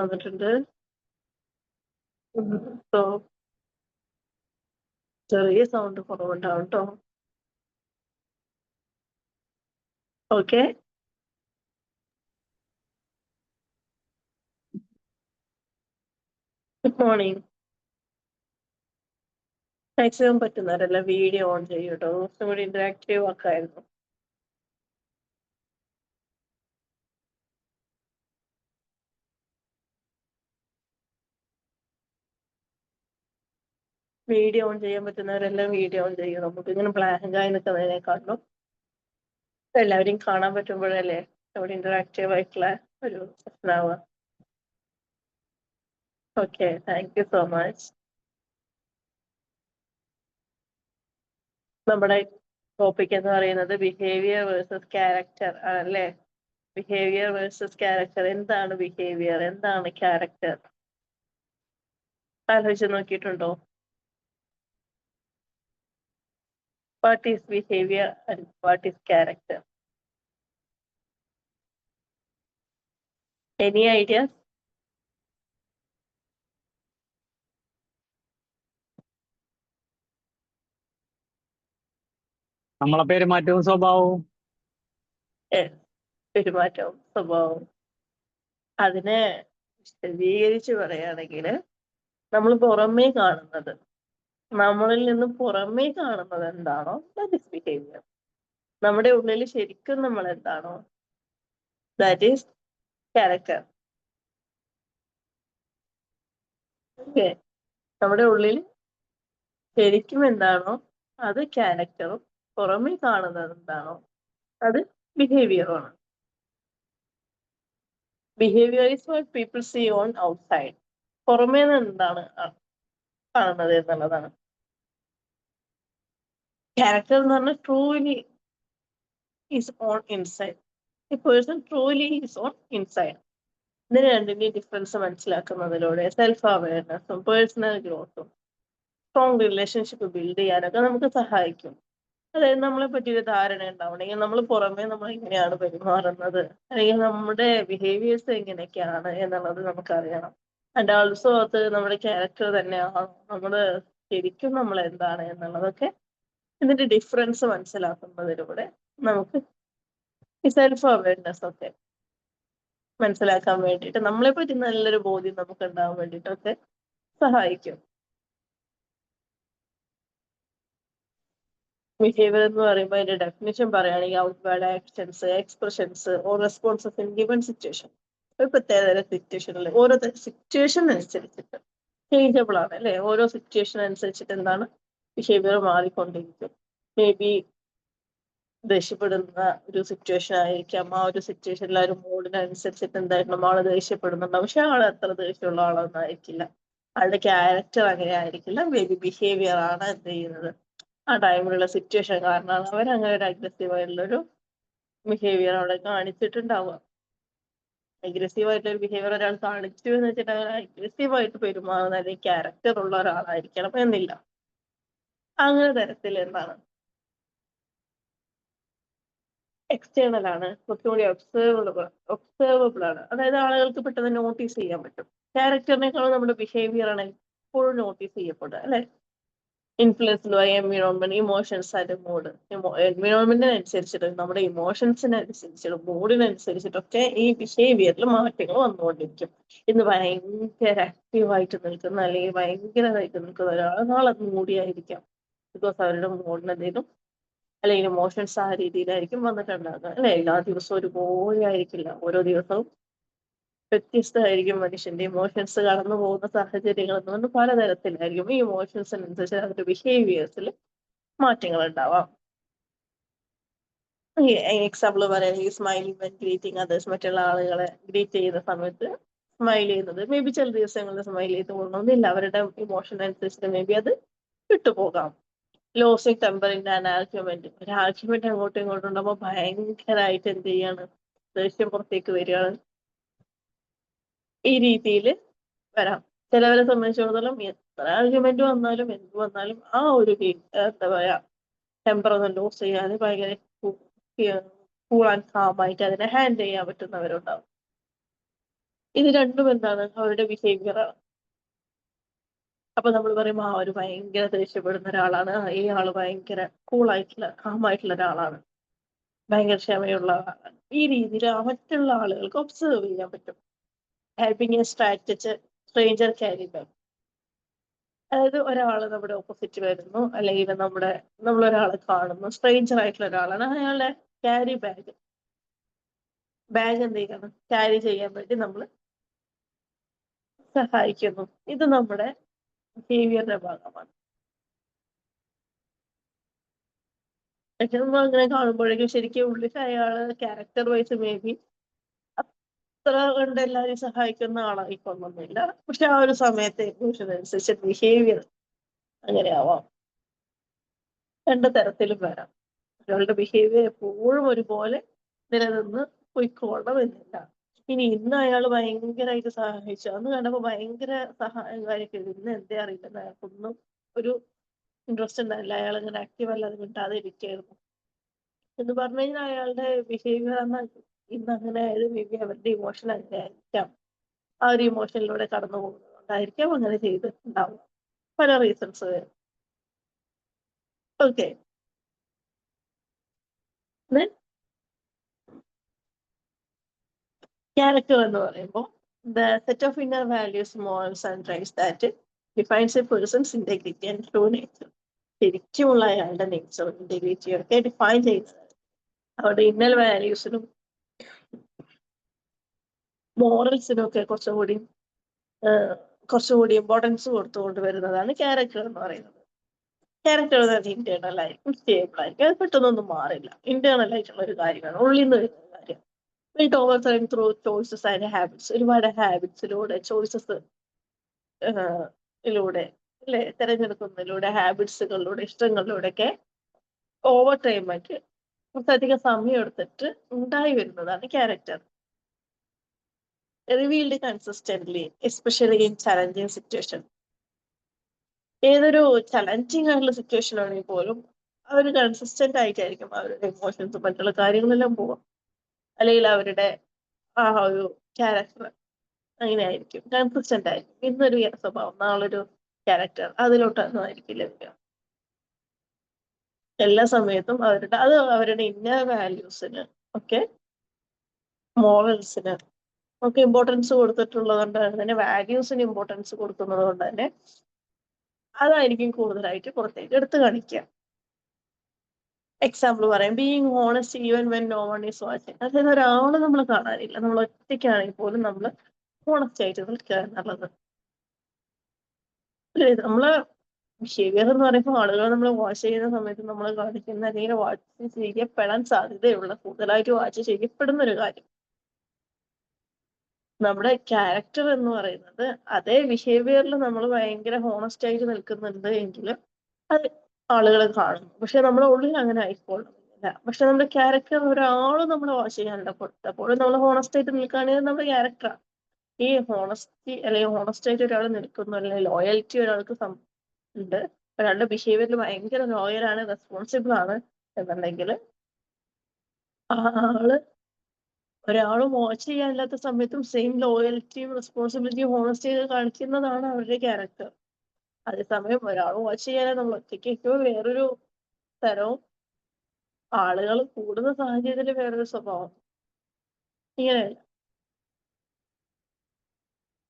വന്നിട്ടുണ്ട്. സോ ചെറിയ സൗണ്ട് കുറവുണ്ടാവും കേട്ടോ ഓക്കെ. Good morning. മാക്സിമം പറ്റുന്നവരല്ല വീഡിയോ ഓൺ ചെയ്യൂട്ടോ കുറച്ചും കൂടി ഇന്ററാക്റ്റീവ് ആക്കായിരുന്നു. വീഡിയോ ഓൺ ചെയ്യാൻ പറ്റുന്നവരെല്ലാം വീഡിയോ ഓൺ ചെയ്യും. നമുക്ക് ഇങ്ങനെ ബ്ലാങ്ക് ആയി നിൽക്കുന്നതിനേക്കാളും എല്ലാവരെയും കാണാൻ പറ്റുമ്പോഴല്ലേ അവിടെ ഇന്ററാക്റ്റീവ് ആയിട്ടുള്ള ഒരു പ്രശ്നമാവുക okay thank you so much നമ്മുടെ ടോപ്പിക് എന്ന് പറയുന്നത് ബിഹേവിയർ വേഴ്സസ് ക്യാരക്ടർ ആണല്ലേ? ബിഹേവിയർ വേഴ്സസ് ക്യാരക്ടർ എന്താണ് ബിഹേവിയർ എന്താണ് ക്യാരക്ടർ ആലോചിച്ച് നോക്കിയിട്ടുണ്ടോ? What is behavior and what is character. Any ideas? നമ്മളെ പെരുമാറ്റവും സ്വഭാവവും പെരുമാറ്റവും സ്വഭാവവും അതിനെ വിശദീകരിച്ച് പറയുകയാണെങ്കിൽ നമ്മൾ പുറമേ കാണുന്നത് നമ്മളിൽ നിന്ന് പുറമേ കാണുന്നത് എന്താണോ ദാറ്റ് ഇസ് ബിഹേവിയർ നമ്മുടെ ഉള്ളിൽ ശരിക്കും നമ്മൾ എന്താണോ ദാറ്റ് ഈസ് ക്യാരക്ടർ ഓക്കെ നമ്മുടെ ഉള്ളിൽ ശരിക്കും എന്താണോ അത് ക്യാരക്ടറും പുറമേ കാണുന്നത് എന്താണോ അത് ബിഹേവിയറുമാണ് behaviour is what people see on outside പുറമേ നിന്ന് എന്താണ് കാണുന്നത് എന്നുള്ളതാണ്. ക്യാരക്ടർ എന്ന് പറഞ്ഞാൽ ട്രൂലി ഈസ് ഓൺ ഇൻസൈഡ് ഈ person truly is on inside ഇതിന് രണ്ടിന്റെയും ഡിഫറൻസ് മനസ്സിലാക്കുന്നതിലൂടെ സെൽഫ് അവയർനെസ്സും പേഴ്സണൽ ഗ്രോത്തും സ്ട്രോങ് റിലേഷൻഷിപ്പ് ബിൽഡ് ചെയ്യാനൊക്കെ നമുക്ക് സഹായിക്കും. അതായത് നമ്മളെ പറ്റി ഒരു ധാരണ ഉണ്ടാവണമെങ്കിൽ നമ്മൾ പുറമേ നമ്മൾ എങ്ങനെയാണ് പെരുമാറുന്നത്? അല്ലെങ്കിൽ നമ്മുടെ ബിഹേവിയേഴ്സ് എങ്ങനെയൊക്കെയാണ് എന്നുള്ളത് നമുക്കറിയണം. ആൻഡ് ഓൾസോ അത് നമ്മുടെ ക്യാരക്ടർ തന്നെയാണോ? നമ്മൾ ശരിക്കും നമ്മൾ എന്താണ് എന്നുള്ളതൊക്കെ ഇതിന്റെ ഡിഫറൻസ് മനസ്സിലാക്കുന്നതിലൂടെ നമുക്ക് ഈ സെൽഫ് അവയർനെസ് ഒക്കെ മനസ്സിലാക്കാൻ വേണ്ടിയിട്ട് നമ്മളെ പറ്റി നല്ലൊരു ബോധ്യം നമുക്ക് ഉണ്ടാവാൻ വേണ്ടിയിട്ടൊക്കെ സഹായിക്കും. ബിഹേവിയർ എന്ന് പറയുമ്പോൾ അതിന്റെ ഡെഫിനേഷൻ പറയുകയാണെങ്കിൽ outward actions expressions or responses in given situation ഒരു പ്രത്യേക സിറ്റുവേഷനിൽ ഓരോ സിറ്റുവേഷൻ അനുസരിച്ചിട്ട് ചേഞ്ചബിൾ ആണ് അല്ലെ? ഓരോ സിറ്റുവേഷൻ അനുസരിച്ചിട്ട് എന്താണ് ബിഹേവിയർ മാറിക്കൊണ്ടിരിക്കും. മേ ബി ദേഷ്യപ്പെടുന്ന ഒരു സിറ്റുവേഷൻ ആയിരിക്കാം. ആ ഒരു സിറ്റുവേഷനിൽ ആ ഒരു മൂഡിനനുസരിച്ചിട്ട് എന്തായിരുന്നു ആൾ ദേഷ്യപ്പെടുന്നുണ്ടാവും. പക്ഷെ ആൾ അത്ര ദേഷ്യമുള്ള ആളൊന്നും ആയിരിക്കില്ല ആളുടെ ക്യാരക്ടർ അങ്ങനെ ആയിരിക്കില്ല. മേ ബി ബിഹേവിയർ ആണ് എന്ത് ചെയ്യുന്നത്. ആ ടൈമിലുള്ള സിറ്റുവേഷൻ കാരണമാണ് അവർ അങ്ങനെ ഒരു അഗ്രസീവ് ആയിട്ടുള്ള ഒരു ബിഹേവിയർ അവിടെ കാണിച്ചിട്ടുണ്ടാവുക. അഗ്രസീവ് ആയിട്ടുള്ള ബിഹേവിയർ ഒരാൾ കാണിച്ചു എന്ന് വെച്ചിട്ട് അവർ അഗ്രസീവ് ആയിട്ട് പെരുമാറുന്ന അല്ലെങ്കിൽ ക്യാരക്ടർ ഉള്ള ഒരാളായിരിക്കണം എന്നില്ല. അങ്ങനെ തരത്തിൽ എന്താണ്? എക്സ്റ്റേണൽ ആണ്. കുറച്ചുകൂടി ഒബ്സേർവബിൾ ഒബ്സേർവബിൾ ആണ്. അതായത് ആളുകൾക്ക് പെട്ടെന്ന് നോട്ടീസ് ചെയ്യാൻ പറ്റും. ക്യാരക്ടറിനേക്കാളും നമ്മുടെ ബിഹേവിയർ ആണ് എപ്പോഴും നോട്ടീസ് ചെയ്യപ്പെടുക അല്ലെ? Influenced by environment emotions and mood എൻവിറോൺമെന്റിനനുസരിച്ചിട്ട് നമ്മുടെ ഇമോഷൻസിനനുസരിച്ചിട്ടും മൂഡിനനുസരിച്ചിട്ടൊക്കെ ഈ ബിഹേവിയറിൽ മാറ്റങ്ങൾ വന്നുകൊണ്ടിരിക്കും. ഇന്ന് ഭയങ്കര ആക്റ്റീവായിട്ട് നിൽക്കുന്ന അല്ലെങ്കിൽ ഭയങ്കരമായിട്ട് നിൽക്കുന്ന ഒരാൾ നാളെ മൂടിയായിരിക്കാം ബിക്കോസ് അവരുടെ മുകളിൽ എന്തെങ്കിലും അല്ലെങ്കിൽ ഇമോഷൻസ് ആ രീതിയിലായിരിക്കും വന്നിട്ടുണ്ടാകുക അല്ലെ? എല്ലാ ദിവസവും ഒരുപോലെ ആയിരിക്കില്ല. ഓരോ ദിവസവും വ്യത്യസ്തമായിരിക്കും മനുഷ്യന്റെ ഇമോഷൻസ് കടന്നു പോകുന്ന സാഹചര്യങ്ങൾ എന്ന് പറഞ്ഞാൽ പലതരത്തിലായിരിക്കും. ഈ ഇമോഷൻസിനനുസരിച്ച് അവരുടെ ബിഹേവിയേഴ്സിൽ മാറ്റങ്ങൾ ഉണ്ടാവാം. എക്സാമ്പിൾ പറയുകയാണെങ്കിൽ സ്മൈലിംഗ് വെൻ ഗ്രീറ്റിംഗ് അതേഴ്സ് മറ്റുള്ള ആളുകളെ ഗ്രീറ്റ് ചെയ്യുന്ന സമയത്ത് സ്മൈൽ ചെയ്യുന്നത് മേ ബി ചില ദിവസങ്ങളിൽ സ്മൈൽ ചെയ്ത് പോകണമെന്നില്ല അവരുടെ ഇമോഷൻ അനുസരിച്ചിട്ട് മേ ബി അത് വിട്ടുപോകാം. ലോസിങ് ടെമ്പറിന്റെ അനാർഗ്യമെന്റ് ഒരു ആർഗ്യുമെന്റ് അങ്ങോട്ടും ഇങ്ങോട്ടും ഉണ്ടാകുമ്പോൾ ഭയങ്കരമായിട്ട് എന്ത് ചെയ്യാണ്? ദേഷ്യം പുറത്തേക്ക് വരികയാണ്. ഈ രീതിയിൽ വരാം. ചിലവരെ സംബന്ധിച്ചിടത്തോളം എത്ര ആർഗ്യുമെന്റ് വന്നാലും എന്ത് വന്നാലും ആ ഒരു എന്താ പറയാ ടെമ്പർ ഒന്ന് ലോസ് ചെയ്യാതെ ഭയങ്കര കൂൾ ആൻഡ് കാമായിട്ട് അതിനെ ഹാൻഡിൽ ചെയ്യാൻ പറ്റുന്നവരുണ്ടാവും. ഇത് രണ്ടും എന്താണ്? അവരുടെ ബിഹേവിയർ ആണ്. അപ്പൊ നമ്മൾ പറയും ആ ഒരു ഭയങ്കര ദേഷ്യപ്പെടുന്ന ഒരാളാണ്. ഈ ആൾ ഭയങ്കര കൂളായിട്ടുള്ള കാമായിട്ടുള്ള ഒരാളാണ്. ഭയങ്കര ക്ഷമയുള്ള ആളാണ്. ഈ രീതിയിൽ മറ്റുള്ള ആളുകൾക്ക് ഒബ്സർവ് ചെയ്യാൻ പറ്റും. Helping a strategy stranger carry bag അതായത് ഒരാൾ നമ്മുടെ ഓപ്പോസിറ്റ് വരുന്നു അല്ലെങ്കിൽ നമ്മുടെ നമ്മൾ ഒരാളെ കാണുന്നു സ്ട്രേഞ്ചർ ആയിട്ടുള്ള ഒരാളാണ്. അയാളുടെ ക്യാരി ബാഗ് ബാഗ് എന്ത് ചെയ്യണം ക്യാരി ചെയ്യാൻ വേണ്ടി നമ്മൾ സഹായിക്കുന്നു. ഇത് നമ്മുടെ ബിഹേവിയറിന്റെ ഭാഗമാണ് പക്ഷെ നമ്മൾ അങ്ങനെ കാണുമ്പോഴേക്കും ശരിക്കും ഉള്ളിൽ അയാൾ ക്യാരക്ടർ വൈസ് മേ ബി അത്ര കണ്ട് എല്ലാവരെയും സഹായിക്കുന്ന ആളായിക്കൊള്ളണമെന്നില്ല പക്ഷെ ആ ഒരു സമയത്തെ അനുസരിച്ച് ബിഹേവിയർ അങ്ങനെ ആവാം. രണ്ട് തരത്തിലും വരാം. ഒരാളുടെ ബിഹേവിയർ എപ്പോഴും ഒരുപോലെ നിലനിന്ന് പൊയ്ക്കോളണം എന്നില്ല. ഇനി ഇന്ന് അയാൾ ഭയങ്കരമായിട്ട് സഹായിച്ചു. അന്ന് കണ്ടപ്പോ ഭയങ്കര സഹായം കാര്യമൊക്കെ ഇന്ന് എന്തേ അറിയില്ല അയാൾക്കൊന്നും ഒരു ഇൻട്രസ്റ്റ് ഉണ്ടായില്ല. അയാൾ ഇങ്ങനെ ആക്റ്റീവ് അല്ലാതെ കിട്ടാതെ ഇരിക്കായിരുന്നു എന്ന് പറഞ്ഞു കഴിഞ്ഞാൽ അയാളുടെ ബിഹേവിയർ അന്ന് ഇന്ന് അങ്ങനെ ആയത് മേ ബി അവരുടെ ഇമോഷൻ അങ്ങനെ ആയിരിക്കാം. ആ ഒരു ഇമോഷനിലൂടെ കടന്നു പോകുന്നതുകൊണ്ടായിരിക്കാം അങ്ങനെ ചെയ്തിട്ടുണ്ടാവും പല റീസൺസ് ഓക്കെ ക്യാരക്ടർ എന്ന് പറയുമ്പോൾ the set of inner values morals and rights that defines a person's integrity and true nature ശരിക്കുമുള്ള അയാളുടെ നേച്ചറും ഇന്റഗ്രിറ്റിയും ഒക്കെ ഡിഫൈൻ ചെയ്ത് അവരുടെ ഇന്നർ വാല്യൂസിനും മോറൽസിനും ഒക്കെ കുറച്ചുകൂടി കുറച്ചുകൂടി ഇമ്പോർട്ടൻസ് കൊടുത്തുകൊണ്ട് വരുന്നതാണ് ക്യാരക്ടർ എന്ന് പറയുന്നത്. ക്യാരക്ടർ എന്ന് ഇന്റേണൽ ആയിരിക്കും സ്റ്റേബിൾ ആയിരിക്കും. അത് പെട്ടെന്നൊന്നും മാറില്ല. ഇന്റേണൽ ആയിട്ടുള്ള ഒരു കാര്യമാണ്. ഉള്ളിൽ നിന്ന് വരുന്ന over time through choices and habits ഒരുപാട് ഹാബിറ്റ്സിലൂടെ ചോയ്സസ് ിലൂടെ അല്ലെ? തിരഞ്ഞെടുക്കുന്നതിലൂടെ ഹാബിറ്റ്സുകളിലൂടെ ഇഷ്ടങ്ങളിലൂടെ ഒക്കെ ഓവർ ടൈം ആയിട്ട് കുറച്ചധികം സമയം എടുത്തിട്ട് ഉണ്ടായി വരുന്നതാണ് character revealed consistently especially in challenging situation ഏതൊരു ചലഞ്ചിങ് ആയിട്ടുള്ള സിറ്റുവേഷൻ ആണെങ്കിൽ പോലും അവർ കൺസിസ്റ്റന്റ് ആയിട്ടായിരിക്കും അവരുടെ ഇമോഷൻസും മറ്റുള്ള കാര്യങ്ങളെല്ലാം പോവാം അല്ലെങ്കിൽ അവരുടെ ആ ഒരു ക്യാരക്ടർ അങ്ങനെ ആയിരിക്കും കൺസിസ്റ്റന്റ് ആയിരിക്കും. ഇന്നൊരു സ്വഭാവം നാളൊരു ക്യാരക്ടർ അതിലോട്ടൊന്നും ആയിരിക്കില്ല വരിക എല്ലാ സമയത്തും അവരുടെ അത് അവരുടെ ഇന്നർ വാല്യൂസിന് ഒക്കെ മോറൽസിന് ഒക്കെ ഇമ്പോർട്ടൻസ് കൊടുത്തിട്ടുള്ളത് കൊണ്ട് തന്നെ വാല്യൂസിന് ഇമ്പോർട്ടൻസ് കൊടുക്കുന്നത് കൊണ്ട് തന്നെ അതായിരിക്കും കൂടുതലായിട്ട് പുറത്തേക്ക് എടുത്തു കാണിക്കുക. എക്സാമ്പിൾ പറയാം. Being honest even when no one is watching അതായത് ഒരാളെ നമ്മൾ കാണാനില്ല. നമ്മൾ ഒറ്റയ്ക്കാണെങ്കിൽ പോലും നമ്മൾ ഹോണസ്റ്റ് ആയിട്ട് നിൽക്കുക എന്നുള്ളത് നമ്മൾ ബിഹേവിയർ എന്ന് പറയുമ്പോൾ ആളുകൾ നമ്മൾ വാച്ച് ചെയ്യുന്ന സമയത്ത് നമ്മൾ കാണിക്കുന്ന അല്ലെങ്കിൽ വാച്ച് ചെയ്യപ്പെടാൻ സാധ്യതയുള്ള കൂടുതലായിട്ട് വാച്ച് ചെയ്യപ്പെടുന്ന ഒരു കാര്യം. നമ്മുടെ ക്യാരക്ടർ എന്ന് പറയുന്നത് അതേ ബിഹേവിയറിൽ നമ്മൾ ഭയങ്കര ഹോണസ്റ്റ് ആയിട്ട് നിൽക്കുന്നുണ്ട് എങ്കിൽ അത് ആളുകൾ കാണുന്നു. പക്ഷെ നമ്മുടെ ഉള്ളിൽ അങ്ങനെ ആയിക്കൊള്ളുന്നില്ല. പക്ഷെ നമ്മുടെ ക്യാരക്ടർ ഒരാൾ നമ്മൾ വാച്ച് ചെയ്യാനുള്ള കൊടുത്തപ്പോൾ നമ്മൾ ഹോണസ്റ്റ് ആയിട്ട് നിൽക്കുകയാണെങ്കിൽ നമ്മുടെ ക്യാരക്ടറാണ് ഈ ഹോണസ്റ്റി അല്ലെങ്കിൽ ഹോണസ്റ്റ് ആയിട്ട് ഒരാൾ നിൽക്കുന്നു അല്ലെങ്കിൽ ലോയൽറ്റി ഒരാൾക്ക് ഉണ്ട്. ഒരാളുടെ ബിഹേവിയറിൽ ഭയങ്കര ആണ് റെസ്പോൺസിബിൾ ആണ് എന്നുണ്ടെങ്കിൽ ആ ആൾ ഒരാൾ വാച്ച് ചെയ്യാനില്ലാത്ത സമയത്തും സെയിം ലോയൽറ്റിയും റെസ്പോൺസിബിലിറ്റിയും ഹോണസ്റ്റിയും കാണിക്കുന്നതാണ് അവരുടെ ക്യാരക്ടർ അതേസമയം ഒരാൾ വാച്ച് ചെയ്യാനേ നമ്മൾ ഒറ്റയ്ക്ക് വേറൊരു തരവും. ആളുകൾ കൂടുന്ന സാഹചര്യത്തിൽ വേറൊരു സ്വഭാവം. ഇങ്ങനെയല്ല.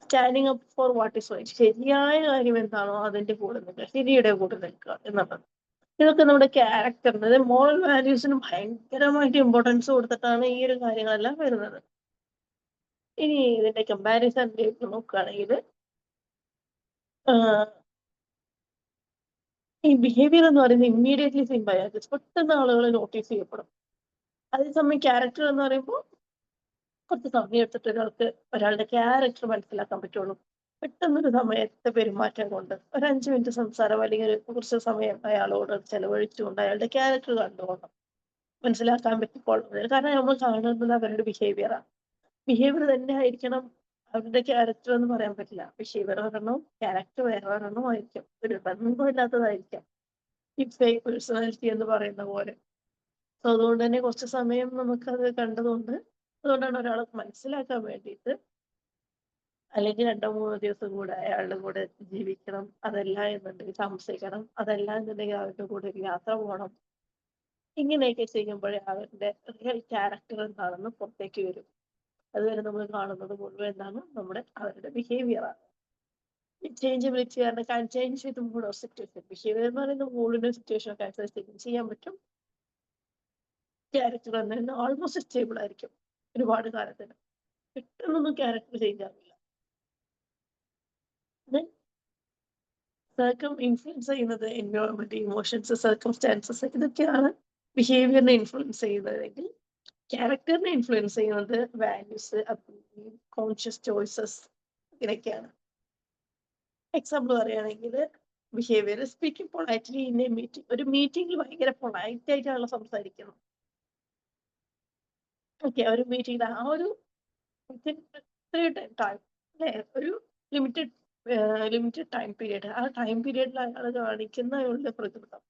Standing up for what is right ശരിയായ കാര്യം എന്താണോ അതിന്റെ കൂടെ നിൽക്കുക. ശരിയുടെ കൂടെ നിൽക്കുക എന്നുള്ളത്. ഇതൊക്കെ നമ്മുടെ ക്യാരക്ടറിന് മോറൽ വാല്യൂസിന് ഭയങ്കരമായിട്ട് ഇമ്പോർട്ടൻസ് കൊടുത്തിട്ടാണ് ഈ ഒരു കാര്യങ്ങളെല്ലാം വരുന്നത്. ഇനി ഇതിന്റെ കമ്പാരിസൺ നോക്കുകയാണെങ്കിൽ ഈ ബിഹേവിയർ എന്ന് പറയുന്നത് ഇമ്മീഡിയറ്റ്ലി സിംബയാറ്റിസ് പെട്ടെന്ന് ആളുകൾ നോട്ടീസ് ചെയ്യപ്പെടും. അതേസമയം ക്യാരക്ടർ എന്ന് പറയുമ്പോൾ കുറച്ച് സമയം എടുത്തിട്ട് ഒരാൾക്ക് ഒരാളുടെ ക്യാരക്ടർ മനസ്സിലാക്കാൻ പറ്റുള്ളൂ. പെട്ടെന്നൊരു സമയത്തെ പെരുമാറ്റം കൊണ്ട് ഒരു അഞ്ച് മിനിറ്റ് സംസാരം അല്ലെങ്കിൽ ഒരു കുറച്ച് സമയം അയാളോട് ചെലവഴിച്ചുകൊണ്ട് അയാളുടെ ക്യാരക്ടർ കണ്ടുകൊണ്ട് മനസ്സിലാക്കാൻ പറ്റിക്കൊള്ളുന്നത് കാരണം നമ്മൾ കാണുന്നത് അവരുടെ ബിഹേവിയറാണ് ബിഹേവിയർ തന്നെ ആയിരിക്കണം അവരുടെ ക്യാരക്ടർ എന്ന് പറയാൻ പറ്റില്ല. പക്ഷെ ഒരെണ്ണം ക്യാരക്ടർ വേറെ ഒരെണ്ണം ആയിരിക്കും. ഒരു ബന്ധമില്ലാത്തതായിരിക്കാം. ഈ ഫേക്ക് പേഴ്സണാലിറ്റി എന്ന് പറയുന്ന പോലെ. സോ അതുകൊണ്ട് തന്നെ കുറച്ച് സമയം നമുക്കത് കണ്ടതുകൊണ്ട് അതുകൊണ്ടാണ് ഒരാളെ മനസ്സിലാക്കാൻ വേണ്ടിയിട്ട് അല്ലെങ്കിൽ രണ്ടോ മൂന്നോ ദിവസം കൂടെ അയാളുടെ കൂടെ ജീവിക്കണം അതല്ല എന്നുണ്ടെങ്കിൽ താമസിക്കണം അതല്ല എന്നുണ്ടെങ്കിൽ അവരുടെ കൂടെ ഒരു യാത്ര പോകണം. ഇങ്ങനെയൊക്കെ ചെയ്യുമ്പോഴേ അവരുടെ റിയൽ ക്യാരക്ടർ എന്താണെന്ന് പുറത്തേക്ക് വരും. അതുവരെ നമ്മൾ കാണുന്നത് മുഴുവൻ എന്താണ് നമ്മുടെ അവരുടെ ബിഹേവിയർ ആണ്. ചേഞ്ചബിലിറ്റി കാരണം can change with mood of situation behaviour എന്ന് പറയുന്ന മൂഡിന്റെ സിറ്റുവേഷൻ ഒക്കെ അനുസരിച്ച് ചെയ്യാൻ പറ്റും. ക്യാരക്ടർ എന്ന് പറയുന്നത് ഓൾമോസ്റ്റ് സ്റ്റേബിൾ ആയിരിക്കും ഒരുപാട് കാലത്തിന്. പെട്ടെന്നൊന്നും ക്യാരക്ടർ ചേഞ്ച് ആവില്ല. സർക്കം ഇൻഫ്ലുവൻസ് ചെയ്യുന്നത് എൻവയോൺമെന്റ് ഇമോഷൻസ് സർക്കംസ്റ്റാൻസസ് ഇതൊക്കെയാണ് ബിഹേവിയറിനെ ഇൻഫ്ലുവൻസ് ചെയ്യുന്നതെങ്കിൽ ക്യാരക്ടറിനെ ഇൻഫ്ലുവൻസ് ചെയ്യുന്നത് വാല്യൂസ് കോൺഷ്യസ് ചോയ്സസ് ഇങ്ങനെയൊക്കെയാണ്. എക്സാമ്പിൾ പറയുകയാണെങ്കിൽ behaviour speaking politely in a meeting ഒരു മീറ്റിംഗിൽ ഭയങ്കര പൊളൈറ്റ് ആയിട്ടാണല്ലോ സംസാരിക്കുന്നത്. ഓക്കെ ഒരു മീറ്റിംഗിൽ ആ ഒരു ടൈം അല്ലെ? ഒരു ലിമിറ്റഡ് ലിമിറ്റഡ് ടൈം പീരീഡ് ആ ടൈം പീരീഡിൽ അയാൾ കാണിക്കുന്ന അയാളുടെ പ്രകൃതം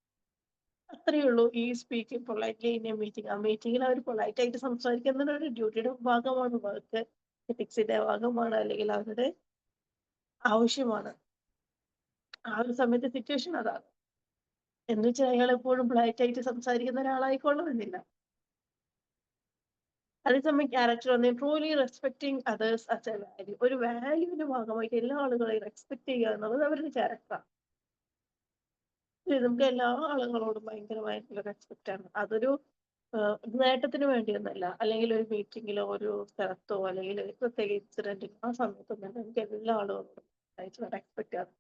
അത്രയേ ഉള്ളൂ ഈ speaking politely in a meeting ആ മീറ്റിംഗിൽ അവർ പൊളൈറ്റ് ആയിട്ട് സംസാരിക്കുന്നത് ഒരു ഡ്യൂട്ടിയുടെ ഭാഗമാണ്. വർക്ക് എത്തിക്സിന്റെ ഭാഗമാണ് അല്ലെങ്കിൽ അവരുടെ ആവശ്യമാണ്. ആ ഒരു സമയത്തെ സിറ്റുവേഷൻ അതാണ്. എന്ന് വെച്ചാൽ അയാൾ എപ്പോഴും പൊളൈറ്റ് ആയിട്ട് സംസാരിക്കുന്ന ഒരാളായിക്കൊള്ളണമെന്നില്ല. അതേസമയം ക്യാരക്ടർ വന്ന് truly respecting others a value ഒരു വാല്യൂവിന്റെ ഭാഗമായിട്ട് എല്ലാ ആളുകളെയും റെസ്പെക്ട് ചെയ്യുക എന്നുള്ളത് അവരുടെ ക്യാരക്ടറാണ് നമുക്ക് എല്ലാ ആളുകളോടും ഭയങ്കരമായിട്ടുള്ള റെസ്പെക്റ്റ് ആണ്. അതൊരു നേട്ടത്തിന് വേണ്ടിയൊന്നല്ല. അല്ലെങ്കിൽ ഒരു മീറ്റിങ്ങിലോ ഒരു സ്ഥലത്തോ അല്ലെങ്കിൽ പ്രത്യേക ഇൻസിഡന്റിനോ ആ സമയത്തൊന്നും നമുക്ക് എല്ലാ ആളുകളോടും റെസ്പെക്റ്റ് ആണ്.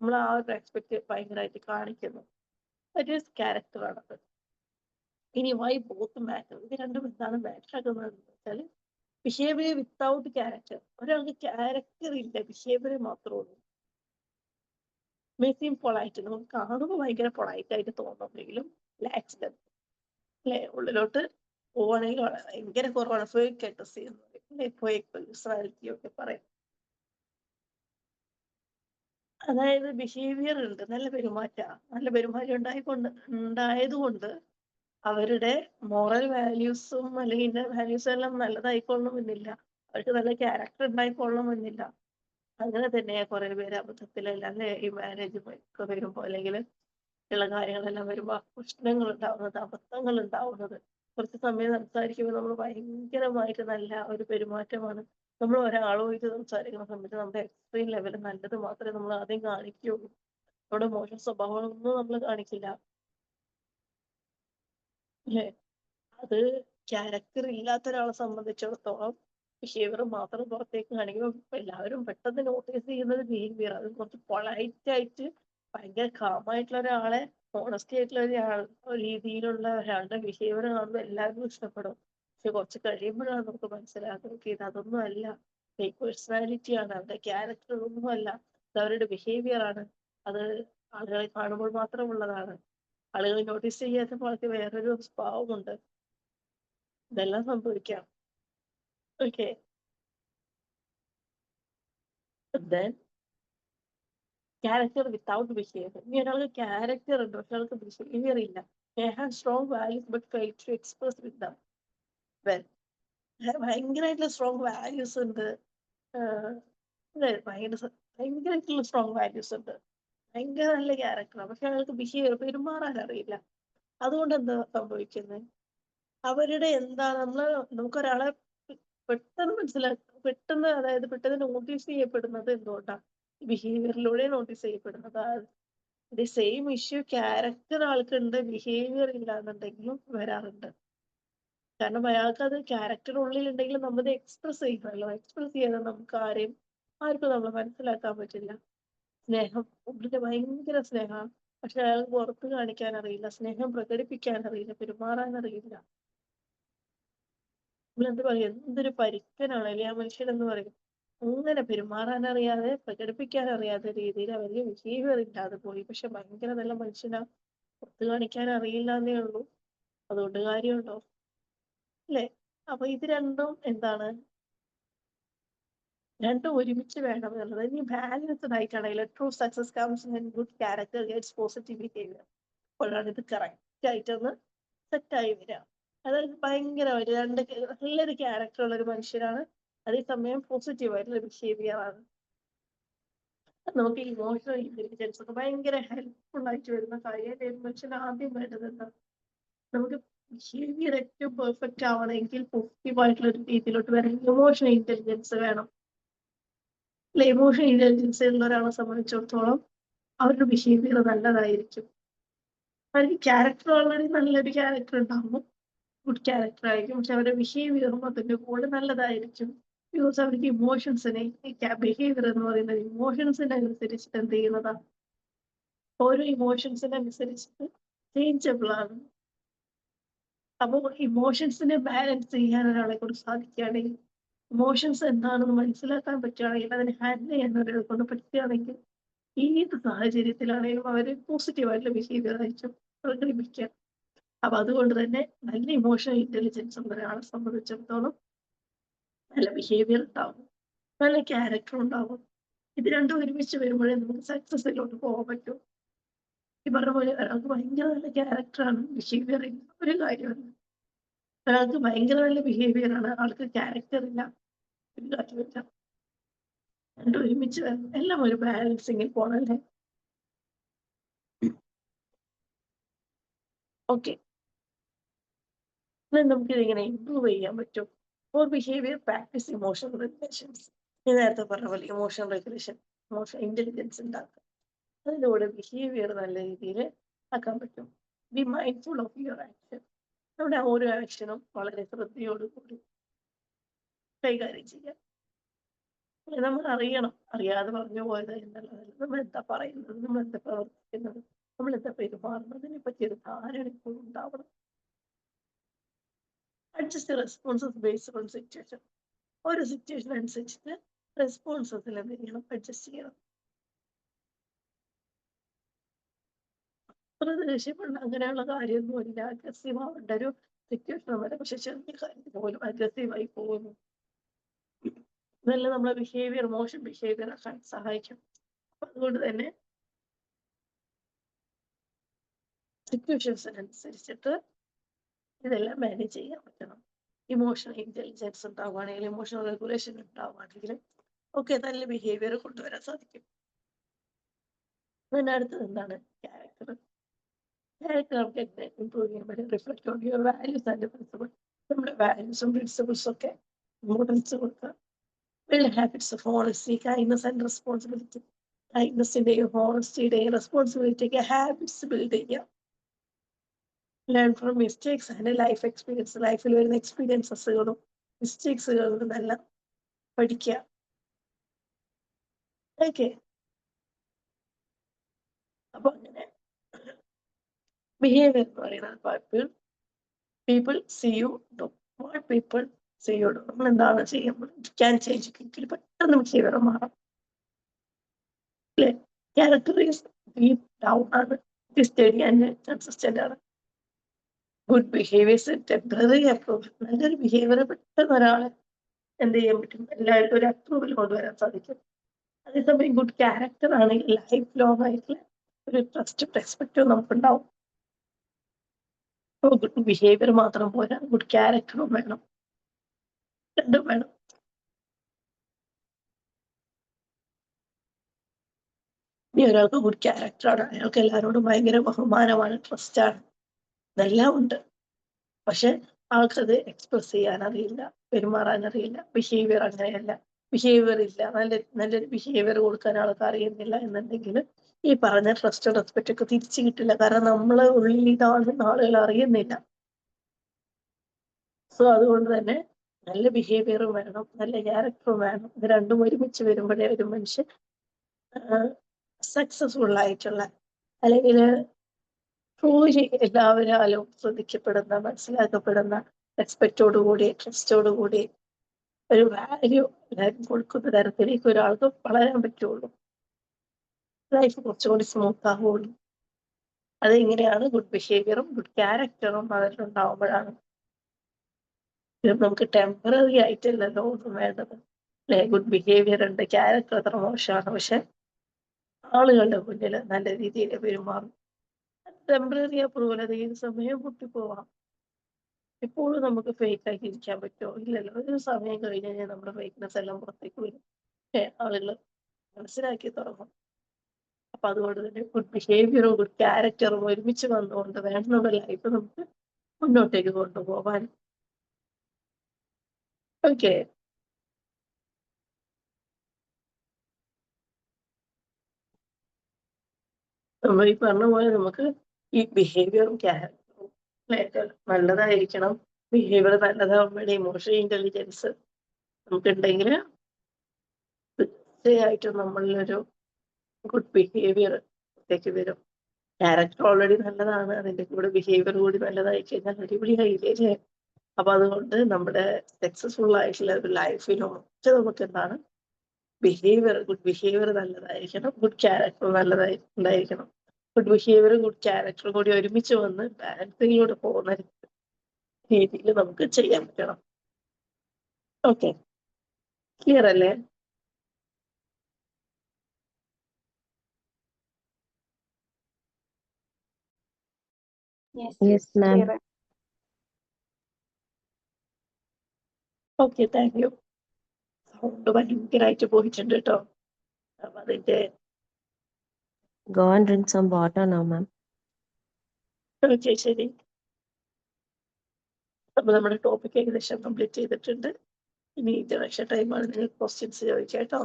നമ്മൾ ആ ഒരു റെസ്പെക്ട് ഭയങ്കരമായിട്ട് കാണിക്കുന്നു. ഒരു ക്യാരക്ടറാണത് ഇനി വൈ ബോത്ത് മാറ്റർ ഇത് രണ്ടും എന്താണ് മാറ്റർ ആക്കുന്നത് വെച്ചാൽ ബിഹേവിയർ വിത്തൗട്ട് ക്യാരക്ടർ ഒരാൾക്ക് ക്യാരക്ടർ ഇല്ല ബിഹേവിയർ മാത്രമേ ഉള്ളൂ. മെസ്സിയും പൊളായിട്ട് നമുക്ക് കാണുമ്പോൾ ഭയങ്കര പൊളായിട്ട് ആയിട്ട് തോന്നുമെങ്കിലും ലാക്സ് അല്ലെ ഉള്ളിലോട്ട് പോവാണെങ്കിൽ ഭയങ്കര കുറവാണ്. ഫേക്ക് ആയിട്ട് ചെയ്യുന്നത്. അല്ലെ പറയും. അതായത് ബിഹേവിയർ ഉണ്ട്. നല്ല പെരുമാറ്റ. നല്ല പെരുമാറ്റം ഉണ്ടായിക്കൊണ്ട് ഉണ്ടായതുകൊണ്ട് അവരുടെ മോറൽ വാല്യൂസും അല്ലെങ്കിൽ വാല്യൂസും എല്ലാം നല്ലതായിക്കൊള്ളണമെന്നില്ല. അവർക്ക് നല്ല ക്യാരക്ടർ ഉണ്ടായിക്കൊള്ളണമെന്നില്ല. അങ്ങനെ തന്നെ കുറെ പേര് അബദ്ധത്തിലെല്ലാം ഈ മാരേജ് ഒക്കെ വരുമ്പോ അല്ലെങ്കിൽ ഉള്ള കാര്യങ്ങളെല്ലാം വരുമ്പോ പ്രശ്നങ്ങൾ ഉണ്ടാവുന്നത് അബദ്ധങ്ങൾ ഉണ്ടാവുന്നത് കുറച്ച് സമയം സംസാരിക്കുമ്പോൾ നമ്മൾ ഭയങ്കരമായിട്ട് നല്ല ഒരു പെരുമാറ്റമാണ്. നമ്മൾ ഒരാളുമായിട്ട് സംസാരിക്കുന്ന സമയത്ത് നമ്മുടെ എക്സ്ട്രീം ലെവൽ നല്ലത് മാത്രമേ നമ്മൾ ആദ്യം കാണിക്കുകയുള്ളൂ. നമ്മുടെ മോശം സ്വഭാവങ്ങളൊന്നും നമ്മൾ കാണിക്കില്ല. അത് ക്യാരക്ടർ ഇല്ലാത്ത ഒരാളെ സംബന്ധിച്ചിടത്തോളം ബിഹേവിയർ മാത്രം പുറത്തേക്ക് കാണിക്കുമ്പോൾ എല്ലാവരും പെട്ടെന്ന് നോട്ടീസ് ചെയ്യുന്നത് ബിഹേവിയർ അത് കുറച്ച് പൊളൈറ്റ് ആയിട്ട് ഭയങ്കര കാമായിട്ടുള്ള ഒരാളെ ഹോണസ്റ്റി ആയിട്ടുള്ള ഒരാൾ രീതിയിലുള്ള ഒരാളുടെ ബിഹേവിയർ കാണുമ്പോൾ എല്ലാവരും ഇഷ്ടപ്പെടും. പക്ഷെ കുറച്ച് കഴിയുമ്പോഴാണ് നമുക്ക് മനസ്സിലാക്കുന്നത് ഇത് അതൊന്നും അല്ല. ഫേക്ക് പേഴ്സണാലിറ്റി ആണ്. അവരുടെ ക്യാരക്ടർ ഒന്നും അല്ല. ഇത് അവരുടെ ബിഹേവിയർ ആണ്. അത് ആളുകളെ കാണുമ്പോൾ മാത്രമുള്ളതാണ് ആളുകൾ നോട്ടീസ് ചെയ്യാത്തപ്പോൾ അവർക്ക് വേറൊരു സ്വഭാവമുണ്ട്. ഇതെല്ലാം സംഭവിക്കാം. Okay then character without behaviour ഇനി ഒരാൾക്ക് ക്യാരക്ടർ ഉണ്ട് പക്ഷെ ആൾക്ക് ബിഹേവിയർ ഇല്ല. Have strong values but fail to express with them well ഭയങ്കരമായിട്ടുള്ള സ്ട്രോങ് വാല്യൂസ് ഉണ്ട്. ഭയങ്കര ഭയങ്കരമായിട്ടുള്ള സ്ട്രോങ് വാല്യൂസ് ഉണ്ട്. ഭയങ്കര നല്ല ക്യാരക്ടറാണ് പക്ഷെ അയാൾക്ക് ബിഹേവിയർ പെരുമാറാൻ അറിയില്ല. അതുകൊണ്ട് എന്താ സംഭവിക്കുന്നത് അവരുടെ എന്താ നമ്മൾ നമുക്കൊരാളെ പെട്ടെന്ന് മനസ്സിലാക്കുക പെട്ടെന്ന് അതായത് പെട്ടെന്ന് നോട്ടീസ് ചെയ്യപ്പെടുന്നത് എന്തുകൊണ്ടാണ് ബിഹേവിയറിലൂടെ നോട്ടീസ് ചെയ്യപ്പെടുന്നത്. ഇത് സെയിം ഇഷ്യൂ ക്യാരക്ടർ ആൾക്കുണ്ട് ബിഹേവിയർ ഇല്ലാന്നുണ്ടെങ്കിലും വരാറുണ്ട്. കാരണം അയാൾക്ക് അത് ക്യാരക്ടർ ഉണ്ടെങ്കിൽ നമ്മൾ എക്സ്പ്രസ് ചെയ്യണമല്ലോ. എക്സ്പ്രസ് ചെയ്യാതെ നമുക്ക് ആരെയും ആർക്കും നമ്മൾ മനസ്സിലാക്കാൻ പറ്റില്ല. സ്നേഹം ഉള്ളിന്റെ ഭയങ്കര സ്നേഹമാണ്. പക്ഷെ അയാൾക്ക് പുറത്ത് കാണിക്കാൻ അറിയില്ല സ്നേഹം പ്രകടിപ്പിക്കാൻ അറിയില്ല പെരുമാറാൻ അറിയില്ല. നമ്മളെന്ത് പറയും? എന്തൊരു പരുക്കനാണ്? അല്ലെ? ആ മനുഷ്യൻ എന്ന് പറയും? അങ്ങനെ പെരുമാറാൻ അറിയാതെ പ്രകടിപ്പിക്കാൻ അറിയാത്ത രീതിയിൽ അവർക്ക് ബിഹേവിയർ ഇല്ലാതെ പോയി. പക്ഷെ ഭയങ്കര നല്ല മനുഷ്യനാ. പുറത്ത് കാണിക്കാൻ അറിയില്ല എന്നേ ഉള്ളൂ. അതുകൊണ്ട് കാര്യമുണ്ടോ? അല്ലേ? അപ്പൊ ഇത് രണ്ടും എന്താണ്? രണ്ടും ഒരുമിച്ച് വേണം എന്നുള്ളത്. ഇനി ബാലൻസ്ഡ് ആയിട്ടാണ് true success comes in good character gets positive behaviour അപ്പോഴാണ് ഇത് കറക്റ്റ് ആയിട്ടൊന്ന് സെറ്റ് ആയി വരിക. അതായത് ഭയങ്കര ഒരു രണ്ട് നല്ലൊരു ക്യാരക്ടർ ഉള്ള ഒരു മനുഷ്യനാണ് അതേസമയം പോസിറ്റീവ് ആയിട്ടുള്ള ബിഹേവിയർ ആണ്. നമുക്ക് ഇമോഷണൽ ഇന്റലിജൻസ് ഒക്കെ ഭയങ്കര ഹെൽപ്ഫുൾ ആയിട്ട് വരുന്ന കാര്യം മനുഷ്യൻ ആദ്യം വേണ്ടത് എന്താ? നമുക്ക് ബിഹേവിയർ ഏറ്റവും പെർഫെക്റ്റ് ആവണമെങ്കിൽ പോസിറ്റീവ് ആയിട്ടുള്ള ഒരു രീതിയിലോട്ട് വരാൻ ഇമോഷണൽ ഇന്റലിജൻസ് വേണം. അല്ല ഇമോഷണൽ ഇന്റലിജൻസ് ഉള്ള ഒരാളെ സംബന്ധിച്ചിടത്തോളം അവരുടെ ബിഹേവിയർ നല്ലതായിരിക്കും. അവർക്ക് ക്യാരക്ടർ ഓൾറെഡി നല്ലൊരു ക്യാരക്ടർ ഉണ്ടാവും. ഗുഡ് ക്യാരക്ടർ ആയിരിക്കും. പക്ഷെ അവരുടെ ബിഹേവിയറും അതിന്റെ കൂടെ നല്ലതായിരിക്കും. ബിക്കോസ് അവർക്ക് ഇമോഷൻസിനെ ബിഹേവിയർ എന്ന് പറയുന്നത് ഇമോഷൻസിനെ അനുസരിച്ചിട്ട് എന്ത് ചെയ്യുന്നതാ? ഓരോ ഇമോഷൻസിനെ അനുസരിച്ചിട്ട് ചേഞ്ചബിൾ ആണ്. അപ്പോൾ ഇമോഷൻസിനെ ബാലൻസ് ചെയ്യാൻ ഒരാളെ കൊണ്ട് സാധിക്കുകയാണെങ്കിൽ ഇമോഷൻസ് എന്താണെന്ന് മനസ്സിലാക്കാൻ പറ്റുകയാണെങ്കിൽ അതിനെ ഹാൻഡിൽ ചെയ്യാൻ ഒരാളെ കൊണ്ട് പറ്റുകയാണെങ്കിൽ ഏത് സാഹചര്യത്തിലാണെങ്കിലും അവർ പോസിറ്റീവായിട്ടുള്ള ബിഹേവിയർ ആയിരിക്കും പ്രകടിപ്പിക്കുക അപ്പൊ അതുകൊണ്ട് തന്നെ നല്ല ഇമോഷണൽ ഇന്റലിജൻസ് ഉള്ള ഒരാളെ സംബന്ധിച്ചിടത്തോളം നല്ല ബിഹേവിയർ ഉണ്ടാവും. നല്ല ക്യാരക്ടർ ഉണ്ടാവും. ഇത് രണ്ടും ഒരുമിച്ച് വരുമ്പോഴേ നമുക്ക് സക്സസിലോട്ട് പോകാൻ പറ്റും. ഈ പറഞ്ഞ പോലെ ഒരാൾക്ക് ഭയങ്കര നല്ല ക്യാരക്ടറാണ് ബിഹേവിയർ ഇല്ല ഒരു കാര്യമല്ല ഒരാൾക്ക് ഭയങ്കര നല്ല ബിഹേവിയർ ആണ് ആൾക്ക് ക്യാരക്ടർ ഇല്ല ഒരു കാര്യമില്ല രണ്ടും ഒരുമിച്ച് വരണം എല്ലാം ഒരു ബാലൻസിങ്ങിൽ പോണല്ലേ ഓക്കെ നമുക്ക് ഇതിങ്ങനെ ഇമ്പ്രൂവ് ചെയ്യാൻ പറ്റും. For behaviour practice emotional regulations ഞാൻ നേരത്തെ പറഞ്ഞ പോലെ ഇമോഷണൽ റെഗുലേഷൻ ഇമോഷണൽ ഇന്റലിജൻസ് ഉണ്ടാക്കുക. അതിലൂടെ ബിഹേവിയർ നല്ല രീതിയിൽ ആക്കാൻ പറ്റും. Be mindful of your action നമ്മുടെ ഓരോ ആക്ഷനും വളരെ ശ്രദ്ധയോടുകൂടി കൈകാര്യം ചെയ്യാം. നമ്മൾ അറിയണം. അറിയാതെ പറഞ്ഞു പോയത് എന്നുള്ളതല്ല. നമ്മൾ എന്താ പറയുന്നത്? നമ്മൾ എന്താ പ്രവർത്തിക്കുന്നത്? നമ്മൾ എന്താ പെരുമാറുന്നതിനെ പറ്റിയൊരു ധാരണ ഇപ്പോഴും ഉണ്ടാവണം. Adjust responses based on situation ഓരോ സിറ്റുവേഷൻ അനുസരിച്ചിട്ട് റെസ്പോൺസസിൽ എന്ത് ചെയ്യണം അഡ്ജസ്റ്റ് ചെയ്യണം. അത്ര ദേഷ്യപ്പെടണം അങ്ങനെയുള്ള കാര്യമൊന്നുമില്ല. അഗ്രസീവ് ആവേണ്ട ഒരു സിറ്റുവേഷൻ വരെ പക്ഷെ ചെറിയ കാര്യത്തിന് പോലും അഗ്രസീവ് ആയി പോകുന്നു. ഇതെല്ലാം നമ്മളെ ബിഹേവിയർ മോശം ബിഹേവിയർ ആക്കാൻ സഹായിക്കും. അതുകൊണ്ട് തന്നെ സിറ്റുവേഷൻസിനനുസരിച്ചിട്ട് ഇതെല്ലാം മാനേജ് ചെയ്യാൻ പറ്റണം. ഇമോഷണൽ ഇന്റലിജൻസ് ഉണ്ടാവുകയാണെങ്കിൽ ഇമോഷണൽ റെഗുലേഷൻ ഉണ്ടാവുകയാണെങ്കിൽ ഒക്കെ നല്ല ബിഹേവിയർ കൊണ്ടുവരാൻ സാധിക്കും. പിന്നെ അടുത്തത് എന്താണ്? ക്യാരക്ടർ ക്യാരക്ടർ നമുക്ക് എങ്ങനെ ഇമ്പ്രൂവ് ചെയ്യാൻ പറ്റും? Reflect on your values and principle നമ്മുടെ വാല്യൂസും പ്രിൻസിപ്പിൾസും ഒക്കെ ഇമ്പോർട്ടൻസ് കൊടുക്കുക. Build habits of honesty kindness and responsibility കൈൻഡ്നസിന്റെയും ഹോണസ്റ്റിയുടെയും റെസ്പോൺസിബിലിറ്റിയൊക്കെ ഹാബിറ്റ്സ് ബിൽഡ് ചെയ്യുക. Learn from mistakes and life experience ലൈഫിൽ വരുന്ന എക്സ്പീരിയൻസസുകളും മിസ്റ്റേക്സുകളും എല്ലാം പഠിക്കുക ഓക്കെ അപ്പൊ അങ്ങനെ. ബിഹേവിയർ എന്ന് പറയുന്നത് people people see you do what people see you do നമ്മൾ എന്താണ് ചെയ്യുമ്പോൾ ക്യാൻ ചേഞ്ച് ക്വിക്കിൽ പെട്ടെന്ന് ബിഹേവിയർ മാറാം. അല്ലേ? ക്യാരക്ടർ ഡീപ് ഡൗൺ ആണ്. സ്റ്റഡി ആൻഡ് കൺസിസ്റ്റന്റ് ആണ്. ഗുഡ് ബിഹേവിയേഴ്സ് ടെമ്പററി അപ്രൂവൽ നല്ലൊരു ബിഹേവിയർ പെട്ടെന്ന് ഒരാളെ എന്ത് ചെയ്യാൻ പറ്റും? എല്ലാവർക്കും ഒരു അപ്രൂവൽ കൊണ്ടുവരാൻ സാധിക്കും. അതേസമയം ഗുഡ് ക്യാരക്ടർ ആണെങ്കിൽ ലൈഫ് ലോങ് ആയിട്ടുള്ള ഒരു ട്രസ്റ്റും റെസ്പെക്റ്റും നമുക്കുണ്ടാവും. അപ്പോൾ ഗുഡ് ബിഹേവിയർ മാത്രം പോരാ. ഗുഡ് ക്യാരക്ടറും വേണം. രണ്ടും വേണം. ഇനി ഒരാൾക്ക് ഗുഡ് ക്യാരക്ടറാണ് അയാൾക്ക് എല്ലാവരോടും ഭയങ്കര ബഹുമാനമാണ് ട്രസ്റ്റാണ് ഇതെല്ലാം ഉണ്ട്. പക്ഷെ ആൾക്കത് എക്സ്പ്രസ് ചെയ്യാൻ അറിയില്ല പെരുമാറാൻ അറിയില്ല ബിഹേവിയർ അങ്ങനെയല്ല. ബിഹേവിയർ ഇല്ല. നല്ല നല്ലൊരു ബിഹേവിയർ കൊടുക്കാൻ ആൾക്ക് അറിയുന്നില്ല എന്നുണ്ടെങ്കിൽ ഈ പറഞ്ഞ ട്രസ്റ്റ് റെസ്പെക്റ്റ് ഒക്കെ തിരിച്ചു കിട്ടില്ല. കാരണം നമ്മളെ ഉള്ളിൽ ഇതാണെന്ന് ആളുകൾ അറിയുന്നില്ല. സോ അതുകൊണ്ട് തന്നെ നല്ല ബിഹേവിയറും വേണം നല്ല ക്യാരക്ടറും വേണം. ഇത് രണ്ടും ഒരുമിച്ച് വരുമ്പോഴേ ഒരു മനുഷ്യൻ സക്സസ്ഫുൾ ആയിട്ടുള്ള അല്ലെങ്കിൽ ട്രൂലി എല്ലാവരാലും ശ്രദ്ധിക്കപ്പെടുന്ന മനസ്സിലാക്കപ്പെടുന്ന റെസ്പെക്റ്റോടു കൂടി ട്രസ്റ്റോടു കൂടി ഒരു വാല്യൂ എല്ലാവരും കൊടുക്കുന്ന തരത്തിലേക്ക് ഒരാൾക്ക് വളരാൻ പറ്റുള്ളൂ. ലൈഫ് കുറച്ചുകൂടി സ്മൂത്ത് ആവുള്ളൂ. അതെങ്ങനെയാണ് ഗുഡ് ബിഹേവിയറും ഗുഡ് ക്യാരക്ടറും അവരിലുണ്ടാവുമ്പോഴാണ് നമുക്ക് ടെമ്പററി ആയിട്ടല്ലല്ലോ ഒന്നും വേണ്ടത്. അല്ലെ? ഗുഡ് ബിഹേവിയർ ഉണ്ട് ക്യാരക്ടർ അത്ര മോശമാണ്. പക്ഷെ ആളുകളുടെ മുന്നിൽ നല്ല രീതിയിൽ പെരുമാറും. ടെമ്പററി അപ്രൂവൽ ഏത് സമയം പൊട്ടിപ്പോവാം എപ്പോഴും നമുക്ക് ഫേക്ക് ആക്കി ഇരിക്കാൻ പറ്റുമോ? ഇല്ലല്ലോ. ഒരു സമയം കഴിഞ്ഞ് കഴിഞ്ഞാൽ നമ്മുടെ ഫേക്ക്നെസ് എല്ലാം പുറത്തേക്ക് വരും. ആളുകൾ മനസ്സിലാക്കി തുടങ്ങും. അപ്പൊ അതുകൊണ്ട് തന്നെ ഗുഡ് ബിഹേവിയറും ഗുഡ് ക്യാരക്ടറും ഒരുമിച്ച് വന്നുകൊണ്ട് വേണം ലൈഫ് നമുക്ക് മുന്നോട്ടേക്ക് കൊണ്ടുപോകാൻ ഓക്കെ നമ്മൾ ഈ പറഞ്ഞ പോലെ നമുക്ക് ഈ ബിഹേവിയറും ക്യാരക്ടറും നല്ലതായിരിക്കണം. ബിഹേവിയർ നല്ലതാവുമ്പോൾ ഇമോഷണൽ ഇന്റലിജൻസ് നമുക്കുണ്ടെങ്കിൽ തീർച്ചയായിട്ടും നമ്മളിലൊരു ഗുഡ് ബിഹേവിയർ പുറത്തേക്ക് വരും. ക്യാരക്ടർ ഓൾറെഡി നല്ലതാണ് അതിന്റെ കൂടെ ബിഹേവിയർ കൂടി നല്ലതായി കഴിഞ്ഞാൽ അടിപൊളിയായില്ലേ അല്ലേ അപ്പൊ അതുകൊണ്ട് നമ്മുടെ സക്സസ്ഫുൾ ആയിട്ടുള്ള ഒരു ലൈഫിനോ ഒക്കെ നമുക്ക് എന്താണ് ബിഹേവിയർ ഗുഡ് ബിഹേവിയർ നല്ലതായിരിക്കണം ഗുഡ് ക്യാരക്ടർ നല്ലതായി ഉണ്ടായിരിക്കണം. ഗുഡ് ബിഹേവിയറും ഗുഡ് ക്യാരക്ടറും കൂടി ഒരുമിച്ച് വന്ന് ബാലൻസിങ്ങിലൂടെ പോകുന്ന രീതിയിൽ നമുക്ക് ചെയ്യാൻ പറ്റണം. ഓക്കെ ക്ലിയർ അല്ലേ? Yes, Yes, ma'am. clear. Okay thank you sound ഭയങ്കരമായിട്ട് പോയിട്ടുണ്ട് കേട്ടോ അപ്പൊ അതിന്റെ Go and drink some water now, ma'am. ശരി. അപ്പൊ നമ്മുടെ ടോപ്പിക് ഏകദേശം കംപ്ലീറ്റ് ചെയ്തിട്ടുണ്ട്. ഇനി ഇന്ററാക്ഷൻ ടൈമാണ് നിങ്ങൾ ക്വസ്റ്റ്യൻസ് ചോദിക്കാം കേട്ടോ.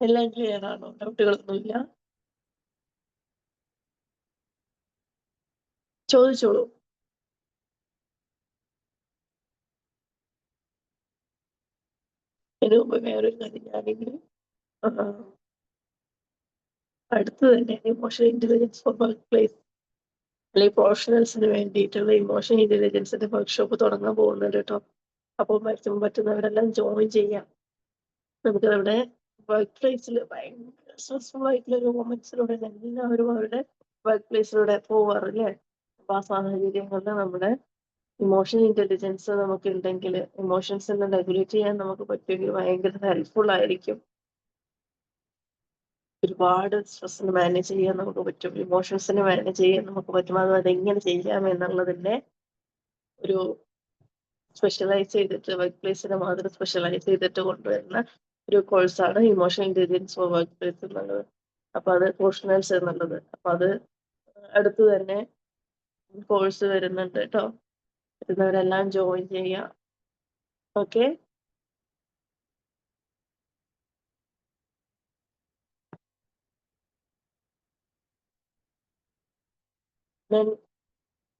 എല്ലാം ക്ലിയർ ആണോ. ഡൗട്ടുകളൊന്നുമില്ല ചോദിച്ചോളൂ. ഇതിനു മുമ്പ് വേറൊരു കാര്യം ഞാനിങ്ങനെ അടുത്ത് തന്നെ emotional intelligence for workplace അല്ലെങ്കിൽ പ്രൊഫഷണൽസിന് വേണ്ടിയിട്ടുള്ള ഇമോഷണൽ ഇന്റലിജൻസിന്റെ വർക്ക്ഷോപ്പ് തുടങ്ങാൻ പോകുന്നുണ്ട് കേട്ടോ. അപ്പോൾ പറ്റും പറ്റുന്നവരെല്ലാം ജോയിൻ ചെയ്യാം. നമുക്ക് നമ്മുടെ വർക്ക് പ്ലേസിൽ ഭയങ്കര സ്ട്രെസ്ഫുൾ ആയിട്ടുള്ള ഒരു മൊമെന്റ്സിലൂടെ എല്ലാവരും അവരുടെ വർക്ക് പ്ലേസിലൂടെ പോവാറില്ലേ? അപ്പൊ ആ സാഹചര്യങ്ങളിൽ നമ്മുടെ ഇമോഷൻ ഇന്റലിജൻസ് നമുക്ക് ഉണ്ടെങ്കിൽ ഇമോഷൻസ് എല്ലാം റെഗുലേറ്റ് ചെയ്യാൻ നമുക്ക് പറ്റുമെങ്കിൽ ഭയങ്കര ഹെൽപ്ഫുൾ ആയിരിക്കും. ഒരുപാട് സ്ട്രെസ്സിന് മാനേജ് ചെയ്യാൻ നമുക്ക് പറ്റും. ഇമോഷൻസിനെ മാനേജ് ചെയ്യാൻ നമുക്ക് പറ്റും. അത് അതെങ്ങനെ ചെയ്യാം എന്നുള്ളതിന്റെ ഒരു സ്പെഷ്യലൈസ് ചെയ്തിട്ട് വർക്ക് പ്ലേസിനെ മാത്രം സ്പെഷ്യലൈസ് ചെയ്തിട്ട് കൊണ്ടുവരുന്ന ഒരു കോഴ്സാണ് emotional intelligence for workplace എന്നുള്ളത്. അപ്പൊ അത് പ്രൊഫഷണൽസ് എന്നുള്ളത്. അപ്പൊ അത് അടുത്ത് തന്നെ കോഴ്സ് വരുന്നുണ്ട് കേട്ടോ വരുന്നവരെല്ലാം ജോയിൻ ചെയ്യാം. ഓക്കെ?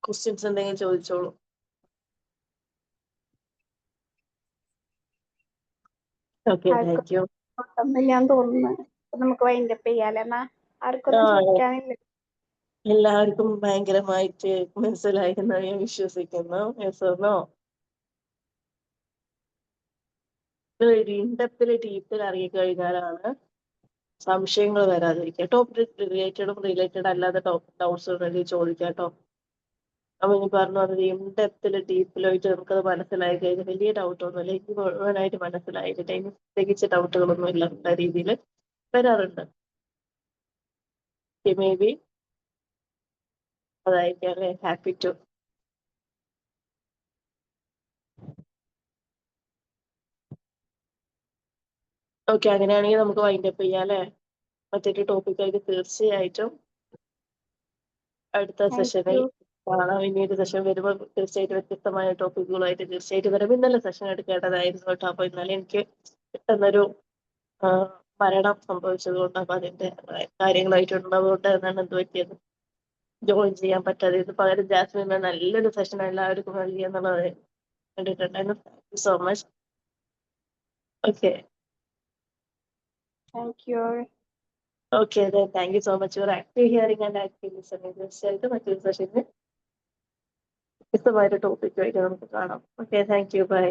ക്വസ്റ്റ്യൻസ് എന്തെങ്കിലും ചോദിച്ചോളൂ. ഓക്കെ ആർക്കും- താങ്ക് യു. ഞാൻ തോന്നുന്നു. നമുക്ക് വൈൻഡപ്പ് ചെയ്യാല്ലേ എന്നാ? ആർക്കൊന്നും ആ, ചോദിക്കാനില്ല. എല്ലാവർക്കും ഭയങ്കരമായിട്ട് മനസ്സിലായി എന്ന് ഞാൻ വിശ്വസിക്കുന്നു. യെസോന്നോ ഡീപ്പിൽ അറിയിക്കഴിഞ്ഞാലാണ് കഴിഞ്ഞാലാണ് സംശയങ്ങൾ വരാതിരിക്കുക. ടോപ്പിക് റിലേറ്റഡും റിലേറ്റഡ് അല്ലാത്ത ടോപ്പ് ഡൗട്ട്സ് ഉണ്ടെങ്കിൽ ചോദിക്കാം കേട്ടോ. അപ്പൊ ഇനി പറഞ്ഞു അത് ഇൻഡെപ്തിൽ ഡീപ്പിലായിട്ട് നമുക്കത് മനസ്സിലായി കഴിഞ്ഞാൽ വലിയ ഡൗട്ട് ഒന്നുമില്ല. എനിക്ക് മുഴുവനായിട്ട് മനസ്സിലായിട്ടില്ല. ഇനി പ്രത്യേകിച്ച് ഡൗട്ടുകളൊന്നും ഇല്ലാത്ത രീതിയിൽ വരാറുണ്ട്. മേ ബി അതായിരിക്കും അല്ലെ? ഹാപ്പി ടു ഓക്കെ അങ്ങനെയാണെങ്കിൽ നമുക്ക് വൈൻഡപ്പ് ചെയ്യാം അല്ലേ? മറ്റൊരു ടോപ്പിക്കായിട്ട് തീർച്ചയായിട്ടും അടുത്ത സെഷനിൽ. കാണാം ഇനി ഒരു സെഷൻ വരുമ്പോൾ തീർച്ചയായിട്ടും വ്യത്യസ്തമായ ടോപ്പിക്കുകളായിട്ട് തീർച്ചയായിട്ടും വരും. ഇന്നലെ സെഷൻ ആയിട്ട് കേട്ടതായിരുന്നു കേട്ടോ. അപ്പൊ ഇന്നലെ എനിക്ക് പെട്ടെന്നൊരു മരണം സംഭവിച്ചത് കൊണ്ട് അപ്പൊ അതിന്റെ കാര്യങ്ങളായിട്ടുണ്ടാവുകൊണ്ട് എന്നാണ് എന്ത് പറ്റിയത്? ജോയിൻ ചെയ്യാൻ പറ്റാതെ ഇത് പകരം ജാസ്മിൻ നല്ലൊരു സെഷൻ എല്ലാവർക്കും നൽകി എന്നുള്ളത് കണ്ടിട്ടുണ്ടായിരുന്നു. Thank you so much okay thank you okay thank you so much your active hearing and active listening തീർച്ചയായിട്ടും മറ്റൊരു സെഷനിൽ വ്യത്യസ്തമായൊരു ടോപ്പിക്കുമായിട്ട് നമുക്ക് കാണാം ഓക്കെ താങ്ക് യു ബൈ